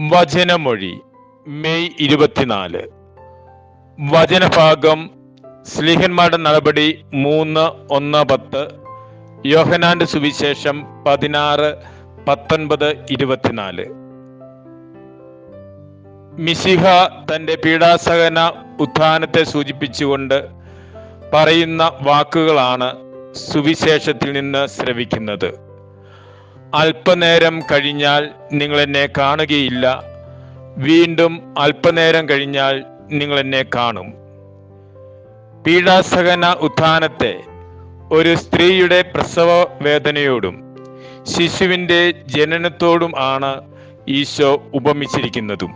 വചനമൊഴി May ഇരുപത്തിനാല്. വചനഭാഗം സ്ലീഹന്മാരുടെ നടപടി മൂന്ന് ഒന്ന് പത്ത്. യോഹനാന്റെ സുവിശേഷം പതിനാറ് പത്തൊൻപത് ഇരുപത്തിനാല്. മിസിഹ തന്റെ പീഡാസഹന ഉത്ഥാനത്തെ സൂചിപ്പിച്ചുകൊണ്ട് പറയുന്ന വാക്കുകളാണ് സുവിശേഷത്തിൽ നിന്ന് ശ്രവിക്കുന്നത്. അല്പനേരം കഴിഞ്ഞാൽ നിങ്ങൾ എന്നെ കാണുകയില്ല. വീണ്ടും അല്പനേരം കഴിഞ്ഞാൽ നിങ്ങൾ എന്നെ കാണും. പീഡാസഹന ഉത്ഥാനത്തെ ഒരു സ്ത്രീയുടെ പ്രസവ വേദനയോടും ശിശുവിന്റെ ജനനത്തോടും ആണ് ഈശോ ഉപമിച്ചിരിക്കുന്നതും.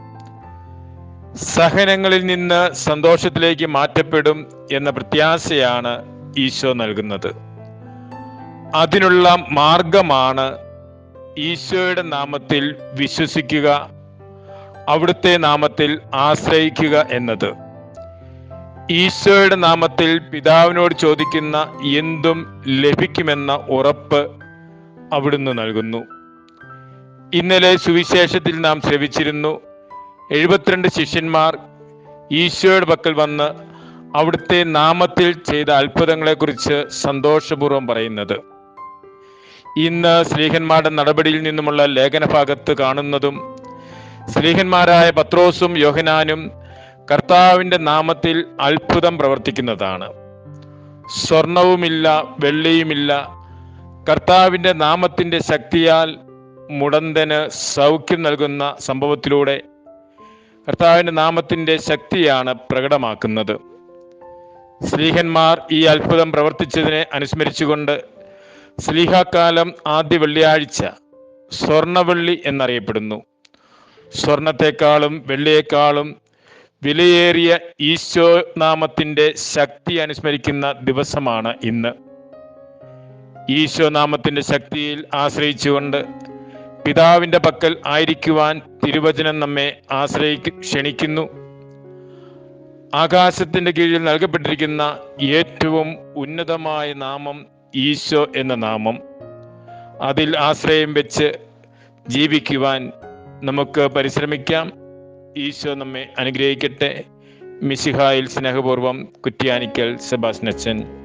സഹനങ്ങളിൽ നിന്ന് സന്തോഷത്തിലേക്ക് മാറ്റപ്പെടും എന്ന പ്രത്യാശയാണ് ഈശോ നൽകുന്നത്. അതിനുള്ള മാർഗമാണ് ഈശോയുടെ നാമത്തിൽ വിശ്വസിക്കുക അവിടുത്തെ നാമത്തിൽ ആശ്രയിക്കുക എന്നത്. ഈശോയുടെ നാമത്തിൽ പിതാവിനോട് ചോദിക്കുന്ന എന്തും ലഭിക്കുമെന്ന ഉറപ്പ് അവിടുന്ന് നൽകുന്നു. ഇന്നലെ സുവിശേഷത്തിൽ നാം ശ്രവിച്ചിരുന്നു എഴുപത്തിരണ്ട് ശിഷ്യന്മാർ ഈശോയുടെ പക്കൽ വന്ന് അവിടുത്തെ നാമത്തിൽ ചെയ്ത അത്ഭുതങ്ങളെക്കുറിച്ച് സന്തോഷപൂർവം പറയുന്നത്. ഇന്ന് സ്ലീഹന്മാരുടെ നടപടിയിൽ നിന്നുമുള്ള ലേഖനഭാഗത്ത് കാണുന്നതും സ്ലീഹന്മാരായ പത്രോസും യോഹനാനും കർത്താവിന്റെ നാമത്തിൽ അത്ഭുതം പ്രവർത്തിക്കുന്നതാണ്. സ്വർണവുമില്ല വെള്ളിയുമില്ല. കർത്താവിന്റെ നാമത്തിന്റെ ശക്തിയാൽ മുടന്തന് സൗഖ്യം നൽകുന്ന സംഭവത്തിലൂടെ കർത്താവിന്റെ നാമത്തിന്റെ ശക്തിയാണ് പ്രകടമാക്കുന്നത്. സ്ത്രീഹന്മാർ ഈ അത്ഭുതം പ്രവർത്തിച്ചതിനെ അനുസ്മരിച്ചുകൊണ്ട് സ്ലീഹാക്കാലം ആദ്യ വെള്ളിയാഴ്ച. സ്വർണവെള്ളി എന്നറിയപ്പെടുന്നു. സ്വർണത്തെക്കാളും വെള്ളിയേക്കാളും വിലയേറിയ ഈശോ നാമത്തിന്റെ ശക്തി അനുസ്മരിക്കുന്ന ദിവസമാണ് ഇന്ന്. ഈശോ നാമത്തിന്റെ ശക്തിയിൽ ആശ്രയിച്ചുകൊണ്ട് പിതാവിന്റെ പക്കൽ ആയിരിക്കുവാൻ തിരുവചനം നമ്മെ ആശ്രയി ക്ഷണിക്കുന്നു. ആകാശത്തിന്റെ കീഴിൽ നൽകപ്പെട്ടിരിക്കുന്ന ഏറ്റവും ഉന്നതമായ നാമം ഈശോ എന്ന നാമം. അതിൽ ആശ്രയം വെച്ച് ജീവിക്കുവാൻ നമുക്ക് പരിശ്രമിക്കാം. ഈശോ നമ്മെ അനുഗ്രഹിക്കട്ടെ. മിശിഹായിൽ സ്നേഹപൂർവം കുറ്റ്യാനിക്കൽ സെബാസ്നച്ചൻ